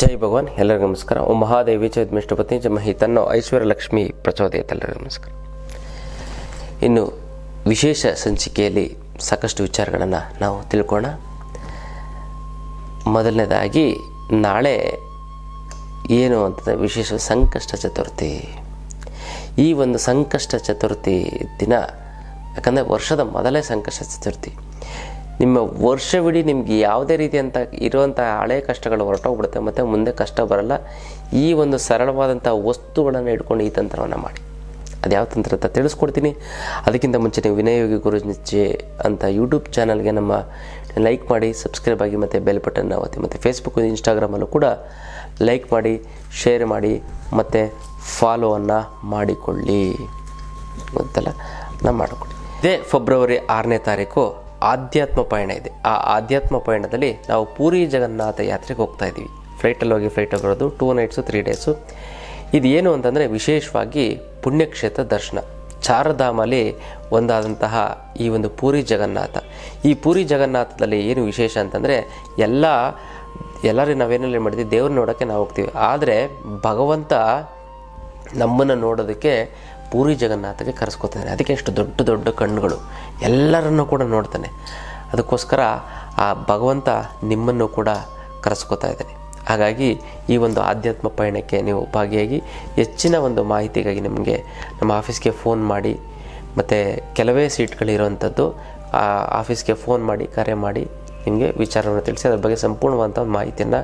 ಜೈ ಭಗವಾನ್, ಎಲ್ಲರಿಗೂ ನಮಸ್ಕಾರ. ಓಂ ಮಹಾದೇವಿ ಚೈದ್ಮಿಷ್ಟಪತಿ ಜಮಹಿ ತನ್ನೋ ಐಶ್ವರ್ಯ ಲಕ್ಷ್ಮಿ ಪ್ರಚೋದಯತ್ ಎಲ್ಲರಿಗೂ ನಮಸ್ಕಾರ. ಇನ್ನು ವಿಶೇಷ ಸಂಚಿಕೆಯಲ್ಲಿ ಸಾಕಷ್ಟು ವಿಚಾರಗಳನ್ನು ನಾವು ತಿಳ್ಕೋಣ ಮೊದಲನೇದಾಗಿ, ನಾಳೆ ಏನು ಅಂತ ವಿಶೇಷ ಸಂಕಷ್ಟ ಚತುರ್ಥಿ. ಈ ಒಂದು ಸಂಕಷ್ಟ ಚತುರ್ಥಿ ದಿನ, ಯಾಕಂದರೆ ವರ್ಷದ ಮೊದಲೇ ಸಂಕಷ್ಟ ಚತುರ್ಥಿ. ನಿಮ್ಮ ವರ್ಷವಿಡೀ ನಿಮಗೆ ಯಾವುದೇ ರೀತಿಯಂಥ ಇರುವಂಥ ಹಳೆ ಕಷ್ಟಗಳು ಹೊರಟೋಗ್ಬಿಡುತ್ತೆ, ಮತ್ತು ಮುಂದೆ ಕಷ್ಟ ಬರಲ್ಲ. ಈ ಒಂದು ಸರಳವಾದಂಥ ವಸ್ತುಗಳನ್ನು ಇಟ್ಕೊಂಡು ಈ ತಂತ್ರವನ್ನು ಮಾಡಿ. ಅದು ಯಾವ ತಂತ್ರ ಅಂತ ತಿಳಿಸ್ಕೊಡ್ತೀನಿ. ಅದಕ್ಕಿಂತ ಮುಂಚೆ ನೀವು ವಿನಯೋಗಿ ಗುರುಜಿ ಅಂತ ಯೂಟ್ಯೂಬ್ ಚಾನಲ್ಗೆ ನಮ್ಮ ಲೈಕ್ ಮಾಡಿ, ಸಬ್ಸ್ಕ್ರೈಬ್ ಆಗಿ, ಮತ್ತು ಬೆಲ್ ಬಟನ್ನ ಒತ್ತಿ, ಮತ್ತು ಫೇಸ್ಬುಕ್ ಇನ್ಸ್ಟಾಗ್ರಾಮಲ್ಲೂ ಕೂಡ ಲೈಕ್ ಮಾಡಿ, ಶೇರ್ ಮಾಡಿ, ಮತ್ತು ಫಾಲೋವನ್ನು ಮಾಡಿಕೊಳ್ಳಿ. ಗೊತ್ತಲ್ಲ? ನಾವು ಮಾಡಿಕೊಳ್ಳಿ ಇದೇ ಫೆಬ್ರವರಿ ಆರನೇ ತಾರೀಕು ಆಧ್ಯಾತ್ಮ ಪಯಣ ಇದೆ. ಆ ಆಧ್ಯಾತ್ಮ ಪಯಣದಲ್ಲಿ ನಾವು ಪೂರಿ ಜಗನ್ನಾಥ ಯಾತ್ರೆಗೆ ಹೋಗ್ತಾ ಇದ್ದೀವಿ. ಫ್ಲೈಟಲ್ಲಿ ಹೋಗಿ ಫ್ಲೈಟ್ ಬರೋದು ಟೂ ನೈಟ್ಸು ತ್ರೀ ಡೇಸು ಇದು ಏನು ಅಂತಂದರೆ ವಿಶೇಷವಾಗಿ ಪುಣ್ಯಕ್ಷೇತ್ರ ದರ್ಶನ. ಚಾರಧಾಮಲ್ಲಿ ಒಂದಾದಂತಹ ಈ ಒಂದು ಪೂರಿ ಜಗನ್ನಾಥ. ಈ ಪೂರಿ ಜಗನ್ನಾಥದಲ್ಲಿ ಏನು ವಿಶೇಷ ಅಂತಂದರೆ ಎಲ್ಲ ಎಲ್ಲರೂ ನಾವೇನೆಲ್ಲ ಮಾಡ್ತೀವಿ ದೇವ್ರನ್ನ ನೋಡೋಕ್ಕೆ ನಾವು ಹೋಗ್ತೀವಿ. ಆದರೆ ಭಗವಂತ ನಮ್ಮನ್ನು ನೋಡೋದಕ್ಕೆ ಪೂರಿ ಜಗನ್ನಾಥಗೆ ಕರೆಸ್ಕೊತಾನೆ ಅದಕ್ಕೆ ಎಷ್ಟು ದೊಡ್ಡ ದೊಡ್ಡ ಕಣ್ಣುಗಳು. ಎಲ್ಲರನ್ನೂ ಕೂಡ ನೋಡ್ತಾನೆ. ಅದಕ್ಕೋಸ್ಕರ ಆ ಭಗವಂತ ನಿಮ್ಮನ್ನು ಕೂಡ ಕರೆಸ್ಕೊತಾ ಇದ್ದಾನೆ. ಹಾಗಾಗಿ ಈ ಒಂದು ಆಧ್ಯಾತ್ಮ ಪಯಣಕ್ಕೆ ನೀವು ಭಾಗಿಯಾಗಿ ಹೆಚ್ಚಿನ ಒಂದು ಮಾಹಿತಿಗಾಗಿ ನಿಮಗೆ ನಮ್ಮ ಆಫೀಸ್ಗೆ ಫೋನ್ ಮಾಡಿ, ಮತ್ತು ಕೆಲವೇ ಸೀಟ್ಗಳಿರುವಂಥದ್ದು ಆ ಆಫೀಸ್ಗೆ ಫೋನ್ ಮಾಡಿ, ಕರೆ ಮಾಡಿ ನಿಮಗೆ ವಿಚಾರವನ್ನು ತಿಳಿಸಿ, ಅದರ ಬಗ್ಗೆ ಸಂಪೂರ್ಣವಾದಂಥ ಮಾಹಿತಿಯನ್ನು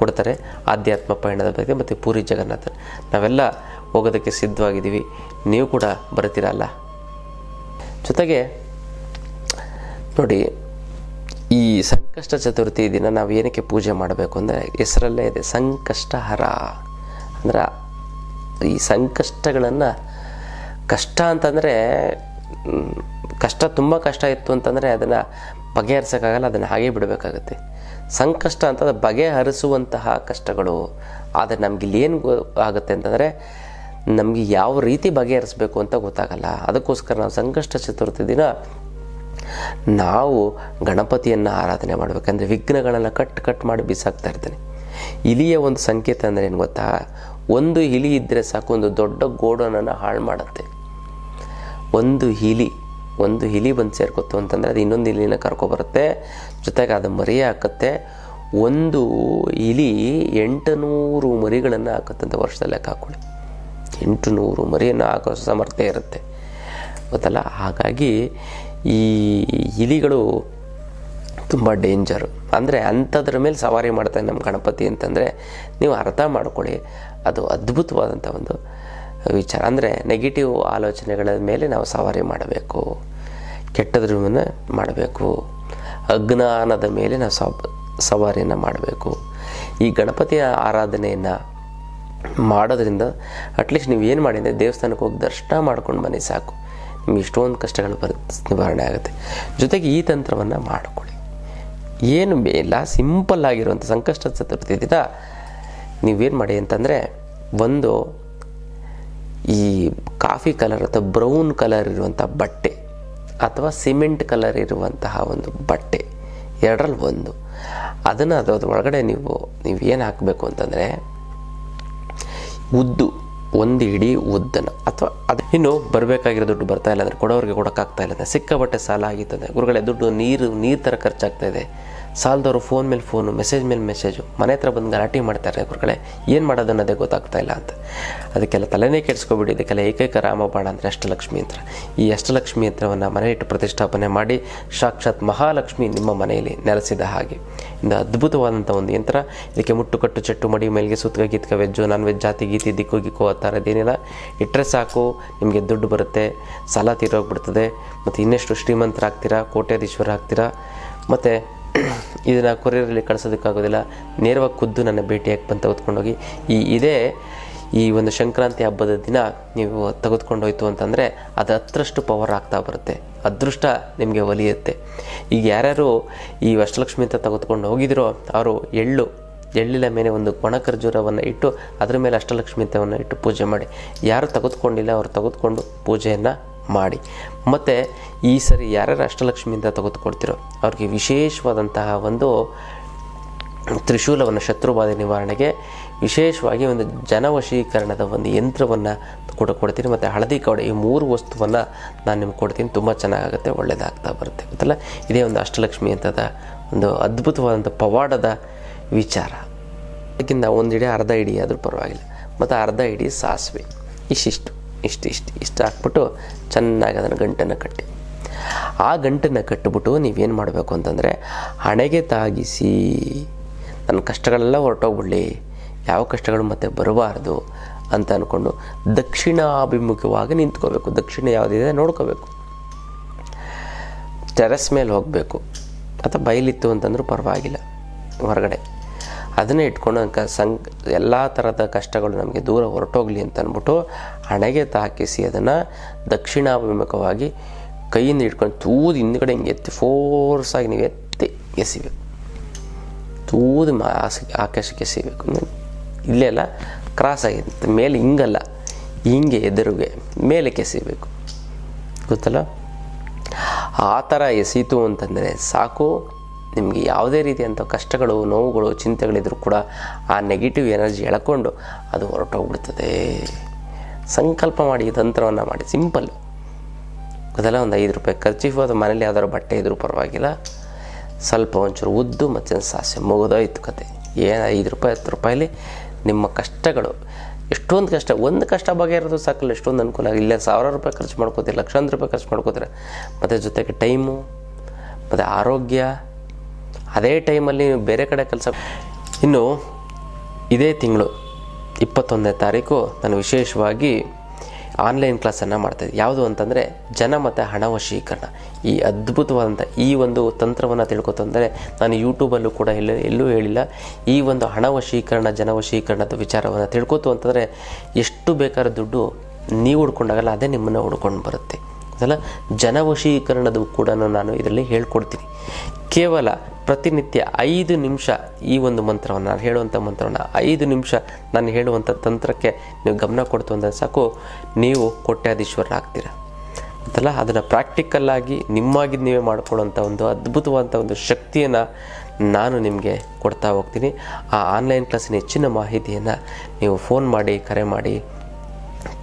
ಕೊಡ್ತಾರೆ ಆಧ್ಯಾತ್ಮ ಪಯಣದ ಬಗ್ಗೆ, ಮತ್ತು ಪೂರಿ ಜಗನ್ನಾಥ ನಾವೆಲ್ಲ ಹೋಗೋದಕ್ಕೆ ಸಿದ್ಧವಾಗಿದ್ದೀವಿ. ನೀವು ಕೂಡ ಬರ್ತೀರಲ್ಲ ಜೊತೆಗೆ, ನೋಡಿ, ಈ ಸಂಕಷ್ಟ ಚತುರ್ಥಿ ದಿನ ನಾವು ಏನಕ್ಕೆ ಪೂಜೆ ಮಾಡಬೇಕು ಅಂದರೆ ಹೆಸರಲ್ಲೇ ಇದೆ ಸಂಕಷ್ಟ ಹರ ಅಂದ್ರೆ ಈ ಸಂಕಷ್ಟಗಳನ್ನು ಕಷ್ಟ ಅಂತಂದರೆ ಕಷ್ಟ ತುಂಬ ಕಷ್ಟ ಇತ್ತು ಅಂತಂದರೆ ಅದನ್ನು ಬಗೆಹರಿಸೋಕ್ಕಾಗಲ್ಲ, ಅದನ್ನು ಹಾಗೇ ಬಿಡಬೇಕಾಗುತ್ತೆ. ಸಂಕಷ್ಟ ಅಂತಂದರೆ ಬಗೆಹರಿಸುವಂತಹ ಕಷ್ಟಗಳು. ಆದರೆ ನಮಗಿಲ್ಲಿ ಏನು ಆಗುತ್ತೆ ಅಂತಂದರೆ ನಮಗೆ ಯಾವ ರೀತಿ ಬಗೆಹರಿಸಬೇಕು ಅಂತ ಗೊತ್ತಾಗಲ್ಲ. ಅದಕ್ಕೋಸ್ಕರ ನಾವು ಸಂಕಷ್ಟ ಚತುರ್ಥಿ ದಿನ ನಾವು ಗಣಪತಿಯನ್ನು ಆರಾಧನೆ ಮಾಡಬೇಕಂದ್ರೆ ವಿಘ್ನಗಳನ್ನು ಕಟ್ ಕಟ್ ಮಾಡಿ ಬಿಸಾಕ್ತಾ ಇರ್ತಾನೆ. ಇಲಿಯ ಒಂದು ಸಂಕೇತ ಅಂದರೆ ಏನು ಗೊತ್ತಾ? ಒಂದು ಇಲಿ ಇದ್ದರೆ ಸಾಕು, ಒಂದು ದೊಡ್ಡ ಗೋಡನನ್ನು ಹಾಳು ಮಾಡುತ್ತೆ. ಒಂದು ಇಲಿ ಒಂದು ಇಲಿ ಬಂದು ಸೇರ್ಕೊತು ಅಂತಂದರೆ ಅದು ಇನ್ನೊಂದು ಇಲಿನ ಕರ್ಕೊಬರುತ್ತೆ ಜೊತೆಗೆ ಅದು ಮರಿ ಹಾಕುತ್ತೆ. ಒಂದು ಇಲಿ ಎಂಟು ನೂರು ಮರಿಗಳನ್ನು ಹಾಕುತ್ತಂತೆ ವರ್ಷದಲ್ಲಿ ಲೆಕ್ಕ ಹಾಕೊಳ್ಳಿ ಎಂಟು ನೂರು ಮರಿಯನ್ನು ಹಾಕೋ ಸಾಮರ್ಥ್ಯ ಇರುತ್ತೆ. ಗೊತ್ತಲ್ಲ? ಹಾಗಾಗಿ ಈ ಇಲಿಗಳು ತುಂಬ ಡೇಂಜರು ಅಂದರೆ ಅಂಥದ್ರ ಮೇಲೆ ಸವಾರಿ ಮಾಡ್ತಾನೆ ನಮ್ಮ ಗಣಪತಿ ಅಂತಂದರೆ ನೀವು ಅರ್ಥ ಮಾಡ್ಕೊಳ್ಳಿ. ಅದು ಅದ್ಭುತವಾದಂಥ ಒಂದು ವಿಚಾರ. ಅಂದರೆ ನೆಗೆಟಿವ್ ಆಲೋಚನೆಗಳ ಮೇಲೆ ನಾವು ಸವಾರಿ ಮಾಡಬೇಕು. ಕೆಟ್ಟದ್ರ ಮೇಲೆ ಮಾಡಬೇಕು. ಅಜ್ಞಾನದ ಮೇಲೆ ನಾವು ಸವ ಸವಾರಿಯನ್ನು ಮಾಡಬೇಕು. ಈ ಗಣಪತಿಯ ಆರಾಧನೆಯನ್ನು ಮಾಡೋದ್ರಿಂದ ಅಟ್ಲೀಸ್ಟ್ ನೀವು ಏನು ಮಾಡಿ ಅಂದರೆ ದೇವಸ್ಥಾನಕ್ಕೆ ಹೋಗಿ ದರ್ಶನ ಮಾಡ್ಕೊಂಡು ಬನ್ನಿ ಸಾಕು. ನಿಮ್ಗೆ ಇಷ್ಟೊಂದು ಕಷ್ಟಗಳು ಬರ, ನಿವಾರಣೆ ಆಗುತ್ತೆ. ಜೊತೆಗೆ ಈ ತಂತ್ರವನ್ನು ಮಾಡಿಕೊಳ್ಳಿ. ಏನು ಇಲ್ಲ ಸಿಂಪಲ್ ಆಗಿರುವಂಥ ಸಂಕಷ್ಟ ಚತುರ್ಥಿ ದಿನ ನೀವೇನು ಮಾಡಿ ಅಂತಂದರೆ ಒಂದು ಈ ಕಾಫಿ ಕಲರ್ ಅಥವಾ ಬ್ರೌನ್ ಕಲರ್ ಇರುವಂಥ ಬಟ್ಟೆ ಅಥವಾ ಸಿಮೆಂಟ್ ಕಲರ್ ಇರುವಂತಹ ಒಂದು ಬಟ್ಟೆ ಎರಡರಲ್ಲಿ ಒಂದು. ಅದನ್ನು ಅದ್ರ ಒಳಗಡೆ ನೀವು ನೀವು ಏನು ಹಾಕಬೇಕು ಅಂತಂದರೆ ಉದ್ದು, ಒಂದು ಇಡೀ ಉದ್ದನ. ಅಥವಾ ಅದು ಇನ್ನು ಬರಬೇಕಾಗಿರೋ ದುಡ್ಡು ಬರ್ತಾ ಇಲ್ಲ ಅಂದರೆ ಕೊಡೋರಿಗೆ ಕೊಡೋಕ್ಕಾಗ್ತಾ ಇಲ್ಲ. ಅಂದರೆ ಸಾಲ ಆಗಿತ್ತದೆ ಗುರುಗಳೇ, ದುಡ್ಡು ನೀರು ನೀರು ಥರ ಖರ್ಚಾಗ್ತಾ ಇದೆ. ಸಾಲದವರು ಫೋನ್ ಮೇಲೆ ಫೋನು ಮೆಸೇಜ್ ಮೇಲೆ ಮೆಸೇಜು ಮನೆ ಹತ್ರ ಬಂದು ಗಲಾಟೆ ಮಾಡ್ತಾರೆ ಗುರುಗಳೇ ಏನು ಮಾಡೋದು ಅನ್ನೋದೇ ಗೊತ್ತಾಗ್ತಾ ಇಲ್ಲ ಅಂತ. ಅದಕ್ಕೆಲ್ಲ ತಲೆನೇ ಕೆಡಿಸ್ಕೊಬಿಡಿ, ಇದಕ್ಕೆಲ್ಲ ಏಕೈಕ ರಾಮಬಾಣ ಅಂದರೆ ಅಷ್ಟಲಕ್ಷ್ಮಿ ಯಂತ್ರ ಈ ಅಷ್ಟಲಕ್ಷ್ಮಿ ಯಂತ್ರವನ್ನು ಮನೆ ಇಟ್ಟು ಪ್ರತಿಷ್ಠಾಪನೆ ಮಾಡಿ, ಸಾಕ್ಷಾತ್ ಮಹಾಲಕ್ಷ್ಮಿ ನಿಮ್ಮ ಮನೆಯಲ್ಲಿ ನೆಲೆಸಿದ ಹಾಗೆ. ಇದು ಅದ್ಭುತವಾದಂಥ ಒಂದು ಯಂತ್ರ. ಇದಕ್ಕೆ ಮುಟ್ಟುಕಟ್ಟು, ಚೆಟ್ಟು ಮಡಿ, ಮೇಲ್ಗೆ ಸುತ್ತಗ ಗೀತ್ಕ, ವೆಜ್ಜು ನಾನ್ ವೆಜ್ ಜಾತಿ, ಗೀತಿ, ದಿಕ್ಕು, ಗಿಕ್ಕು, ಆ ಥರದ್ದೇನಿಲ್ಲ ಇಟ್ಟರೆ ಸಾಕು, ನಿಮಗೆ ದುಡ್ಡು ಬರುತ್ತೆ, ಸಾಲ ತೀರೋಗ್ಬಿಡ್ತದೆ. ಮತ್ತು ಇನ್ನೆಷ್ಟು ಶ್ರೀಮಂತರಾಗ್ತೀರಾ, ಕೋಟ್ಯಾಧೀಶ್ವರ ಆಗ್ತೀರಾ, ಮತ್ತು ಇದನ್ನು ಕೊರಿಯರಲ್ಲಿ ಕಳಿಸೋದಕ್ಕಾಗೋದಿಲ್ಲ. ನೇರವಾಗಿ ಖುದ್ದು ನನ್ನ ಭೇಟಿಯಾಗಿ ಬಂದು ತೆಗೆದುಕೊಂಡೋಗಿ. ಈ ಇದೇ ಈ ಒಂದು ಸಂಕ್ರಾಂತಿ ಹಬ್ಬದ ದಿನ ನೀವು ತೆಗೆದುಕೊಂಡೋಯ್ತು ಅಂತಂದರೆ ಅದು ಹತ್ತರಷ್ಟು ಪವರ್ ಆಗ್ತಾ ಬರುತ್ತೆ. ಅದೃಷ್ಟ ನಿಮಗೆ ಒಲಿಯುತ್ತೆ. ಈಗ ಯಾರ್ಯಾರು ಈ ಅಷ್ಟಲಕ್ಷ್ಮಿ ಅಂತ ತೆಗೆದುಕೊಂಡು ಹೋಗಿದ್ರೋ ಅವರು ಎಳ್ಳು, ಎಳ್ಳಿನ ಮೇಲೆ ಒಂದು ಒಣ ಖರ್ಜೂರವನ್ನು ಇಟ್ಟು ಅದರ ಮೇಲೆ ಅಷ್ಟಲಕ್ಷ್ಮಿ ಅಂತವನ್ನು ಇಟ್ಟು ಪೂಜೆ ಮಾಡಿ. ಯಾರು ತೆಗೆದುಕೊಂಡಿಲ್ಲ ಅವರು ತೆಗೆದುಕೊಂಡು ಪೂಜೆಯನ್ನು ಮಾಡಿ. ಮತ್ತು ಈ ಸರಿ ಯಾರ್ಯಾರು ಅಷ್ಟಲಕ್ಷ್ಮಿಯಿಂದ ತೆಗೆದುಕೊಡ್ತಿರೋ ಅವ್ರಿಗೆ ವಿಶೇಷವಾದಂತಹ ಒಂದು ತ್ರಿಶೂಲವನ್ನು ಶತ್ರುಬಾಧೆ ನಿವಾರಣೆಗೆ ವಿಶೇಷವಾಗಿ ಒಂದು ಜನವಶೀಕರಣದ ಒಂದು ಯಂತ್ರವನ್ನು ಕೂಡ ಕೊಡ್ತೀನಿ. ಮತ್ತು ಹಳದಿ ಕವಡೆ ಈ ಮೂರು ವಸ್ತುವನ್ನು ನಾನು ನಿಮ್ಗೆ ಕೊಡ್ತೀನಿ. ತುಂಬ ಚೆನ್ನಾಗಾಗುತ್ತೆ ಒಳ್ಳೆಯದಾಗ್ತಾ ಬರುತ್ತೆ. ಗೊತ್ತಲ್ಲ? ಇದೇ ಒಂದು ಅಷ್ಟಲಕ್ಷ್ಮಿ ಅಂತದ ಒಂದು ಅದ್ಭುತವಾದಂಥ ಪವಾಡದ ವಿಚಾರ. ಅದಕ್ಕಿಂತ ಒಂದು ಇಡೀ ಅರ್ಧ ಇಡಿ ಆದರೂ ಪರವಾಗಿಲ್ಲ. ಮತ್ತು ಅರ್ಧ ಇಡಿ ಸಾಸಿವೆ. ಇಷ್ಟಿಷ್ಟು ಇಷ್ಟು ಇಷ್ಟು ಇಷ್ಟು ಹಾಕ್ಬಿಟ್ಟು ಚೆನ್ನಾಗಿ ಅದನ್ನು ಗಂಟನ್ನು ಕಟ್ಟಿ. ಆ ಗಂಟನ್ನು ಕಟ್ಟಿಬಿಟ್ಟು ನೀವೇನು ಮಾಡಬೇಕು ಅಂತಂದರೆ ಹಣೆಗೆ ತಾಗಿಸಿ ನನ್ನ ಕಷ್ಟಗಳೆಲ್ಲ ಹೊರಟೋಗ್ಬಿಡಲಿ, ಯಾವ ಕಷ್ಟಗಳು ಮತ್ತೆ ಬರಬಾರ್ದು ಅಂತ ಅಂದ್ಕೊಂಡು ದಕ್ಷಿಣಾಭಿಮುಖವಾಗಿ ನಿಂತ್ಕೋಬೇಕು. ದಕ್ಷಿಣ ಯಾವುದಿದೆ ನೋಡ್ಕೋಬೇಕು. ಟೆರೆಸ್ ಮೇಲೆ ಹೋಗಬೇಕು. ಅಥವಾ ಬಯಲಿತ್ತು ಅಂತಂದರೂ ಪರವಾಗಿಲ್ಲ. ಹೊರಗಡೆ. ಅದನ್ನೇ ಇಟ್ಕೊಂಡು ಅಂಕ ಸಂಕ್ ಎಲ್ಲ ಥರದ ಕಷ್ಟಗಳು ನಮಗೆ ದೂರ ಹೊರಟೋಗಲಿ ಅಂತ ಅಂದ್ಬಿಟ್ಟು ಹಣೆಗೆ ತಾಕಿಸಿ ಅದನ್ನು ದಕ್ಷಿಣಾಭಿಮುಖವಾಗಿ ಕೈಯಿಂದ ಇಟ್ಕೊಂಡು ತೂದು ಹಿಂದ್ಗಡೆ ಹಿಂಗೆ ಎತ್ತಿ ಫೋರ್ಸಾಗಿ ನೀವು ಎತ್ತಿ ಎಸಿಬೇಕು. ತೂದು ಮಾ ಆಕಾಶಕ್ಕೆ ಎಸಿಬೇಕು. ಇಲ್ಲೇ ಅಲ್ಲ ಕ್ರಾಸ್ ಆಗಿದೆ. ಮೇಲೆ ಹಿಂಗಲ್ಲ, ಹಿಂಗೆ ಎದುರುಗೆ ಮೇಲೆ ಕೆಸಿಬೇಕು ಗೊತ್ತಲ್ಲ? ಆ ಥರ ಎಸೀತು ಅಂತಂದರೆ ಸಾಕು. ನಿಮಗೆ ಯಾವುದೇ ರೀತಿಯಂಥ ಕಷ್ಟಗಳು, ನೋವುಗಳು, ಚಿಂತೆಗಳಿದ್ರೂ ಕೂಡ ಆ ನೆಗೆಟಿವ್ ಎನರ್ಜಿ ಎಳ್ಕೊಂಡು ಅದು ಹೊರಟೋಗ್ಬಿಡ್ತದೆ. ಸಂಕಲ್ಪ ಮಾಡಿ ತಂತ್ರವನ್ನು ಮಾಡಿ, ಸಿಂಪಲ್. ಅದೆಲ್ಲ ಒಂದು ಐದು ರೂಪಾಯಿ ಖರ್ಚಿಫು, ಅದು ಮನೇಲಿ ಯಾವ್ದಾದ್ರು ಬಟ್ಟೆ ಇದ್ರೂ ಪರವಾಗಿಲ್ಲ. ಸ್ವಲ್ಪ ಒಂಚೂರು ಉದ್ದು ಮತ್ತು ಸಾಸೆ ಮುಗಿದೋಯ್ತು ಕತೆ. ಏನು ಐದು ರೂಪಾಯಿ, ಹತ್ತು ರೂಪಾಯಲ್ಲಿ ನಿಮ್ಮ ಕಷ್ಟಗಳು. ಎಷ್ಟೊಂದು ಕಷ್ಟ, ಒಂದು ಕಷ್ಟ ಬಗೆಹರಿದು ಸಾಕಲ್ಲ, ಎಷ್ಟೊಂದು ಅನುಕೂಲ ಇಲ್ಲೇ ಸಾವಿರಾರು ರೂಪಾಯಿ ಖರ್ಚು ಮಾಡ್ಕೋತೀರಿ, ಲಕ್ಷಾಂತರ ರೂಪಾಯಿ ಖರ್ಚು ಮಾಡ್ಕೋತೀರ. ಮತ್ತು ಜೊತೆಗೆ ಟೈಮು, ಮತ್ತು ಆರೋಗ್ಯ ಅದೇ ಟೈಮಲ್ಲಿ ನೀವು ಬೇರೆ ಕಡೆ ಕೆಲಸ ಇನ್ನು ಇದೇ ತಿಂಗಳು ಇಪ್ಪತ್ತೊಂದನೇ ತಾರೀಕು ನಾನು ವಿಶೇಷವಾಗಿ ಆನ್ಲೈನ್ ಕ್ಲಾಸನ್ನು ಮಾಡ್ತಾಯಿದ್ದೆ ಯಾವುದು ಅಂತಂದರೆ ಜನ ಮತ್ತು ಹಣ ವಶೀಕರಣ. ಈ ಅದ್ಭುತವಾದಂಥ ಈ ಒಂದು ತಂತ್ರವನ್ನು ತಿಳ್ಕೊತಂದರೆ ನಾನು ಯೂಟ್ಯೂಬಲ್ಲೂ ಕೂಡ ಎಲ್ಲ ಎಲ್ಲೂ ಹೇಳಿಲ್ಲ. ಈ ಒಂದು ಹಣ ವಶೀಕರಣ, ಜನ ವಶೀಕರಣದ ವಿಚಾರವನ್ನು ತಿಳ್ಕೊತು ಅಂತಂದರೆ ಎಷ್ಟು ಬೇಕಾದ ದುಡ್ಡು ನೀವು ಹುಡ್ಕೊಂಡಾಗಲ್ಲ, ಅದೇ ನಿಮ್ಮನ್ನು ಹುಡ್ಕೊಂಡು ಬರುತ್ತೆ. ಅದಲ್ಲ ಜನವಶೀಕರಣದ ಕೂಡ ನಾನು ಇದರಲ್ಲಿ ಹೇಳ್ಕೊಡ್ತೀನಿ. ಕೇವಲ ಪ್ರತಿನಿತ್ಯ ಐದು ನಿಮಿಷ ಈ ಒಂದು ಮಂತ್ರವನ್ನು ನಾನು ಹೇಳುವಂಥ ಮಂತ್ರವನ್ನು ಐದು ನಿಮಿಷ ನಾನು ಹೇಳುವಂಥ ತಂತ್ರಕ್ಕೆ ನೀವು ಗಮನ ಕೊಡ್ತು ಅಂದರೆ ಸಾಕು, ನೀವು ಕೋಟ್ಯಾಧೀಶ್ವರರಾಗ್ತೀರ. ಅಂತಲ್ಲ, ಅದನ್ನು ಪ್ರಾಕ್ಟಿಕಲ್ಲಾಗಿ ನಿಮ್ಮಾಗಿ ನೀವೇ ಮಾಡ್ಕೊಳ್ಳೋಂಥ ಒಂದು ಅದ್ಭುತವಾದಂಥ ಒಂದು ಶಕ್ತಿಯನ್ನು ನಾನು ನಿಮಗೆ ಕೊಡ್ತಾ ಹೋಗ್ತೀನಿ. ಆ ಆನ್ಲೈನ್ ಕ್ಲಾಸಿನ ಹೆಚ್ಚಿನ ಮಾಹಿತಿಯನ್ನು ನೀವು ಫೋನ್ ಮಾಡಿ, ಕರೆ ಮಾಡಿ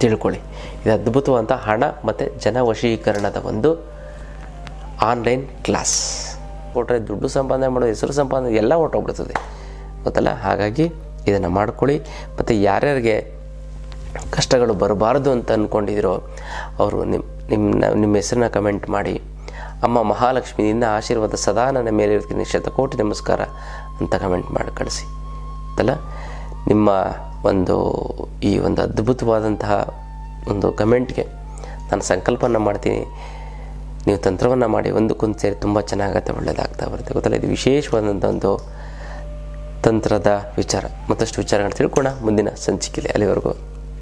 ತಿಳ್ಕೊಳ್ಳಿ. ಇದು ಅದ್ಭುತವಾದಂಥ ಹಣ ಮತ್ತು ಜನವಶೀಕರಣದ ಒಂದು ಆನ್ಲೈನ್ ಕ್ಲಾಸ್ ಕೊಟ್ಟರೆ ದುಡ್ಡು ಸಂಪಾದನೆ ಮಾಡೋದು ಹೆಸರು ಸಂಪಾದನೆ ಎಲ್ಲ ಹೊರಟೋಗ್ಬಿಡ್ತದೆ. ಗೊತ್ತಲ್ಲ? ಹಾಗಾಗಿ ಇದನ್ನು ಮಾಡ್ಕೊಳ್ಳಿ. ಮತ್ತು ಯಾರ್ಯಾರಿಗೆ ಕಷ್ಟಗಳು ಬರಬಾರ್ದು ಅಂತ ಅಂದ್ಕೊಂಡಿದ್ರೋ ಅವರು ನಿಮ್ಮ ನಿಮ್ಮ ನಿಮ್ಮ ಹೆಸರನ್ನ ಕಮೆಂಟ್ ಮಾಡಿ. ಅಮ್ಮ ಮಹಾಲಕ್ಷ್ಮಿಯಿಂದ ಆಶೀರ್ವಾದ ಸದಾ ನನ್ನ ಮೇಲೆ ಇರ್ತೀನಿ ಶತಕೋಟಿ ನಮಸ್ಕಾರ ಅಂತ ಕಮೆಂಟ್ ಮಾಡಿ ಕಳಿಸಿ. ಅಲ್ಲ ನಿಮ್ಮ ಒಂದು ಈ ಒಂದು ಅದ್ಭುತವಾದಂತಹ ಒಂದು ಕಮೆಂಟ್ಗೆ ನಾನು ಸಂಕಲ್ಪನ ಮಾಡ್ತೀನಿ. ನೀವು ತಂತ್ರವನ್ನು ಮಾಡಿ ಒಂದಕ್ಕೊಂದು ಸೇರಿ ತುಂಬ ಚೆನ್ನಾಗತ್ತೆ ಒಳ್ಳೆಯದಾಗ್ತಾ ಬರುತ್ತೆ. ಗೊತ್ತಲ್ಲ, ಇದು ವಿಶೇಷವಾದಂಥ ಒಂದು ತಂತ್ರದ ವಿಚಾರ. ಮತ್ತಷ್ಟು ವಿಚಾರಗಳನ್ನು ತಿಳ್ಕೊಳ್ಳೋಣ ಮುಂದಿನ ಸಂಚಿಕೆಯಲ್ಲಿ. ಅಲ್ಲಿವರೆಗೂ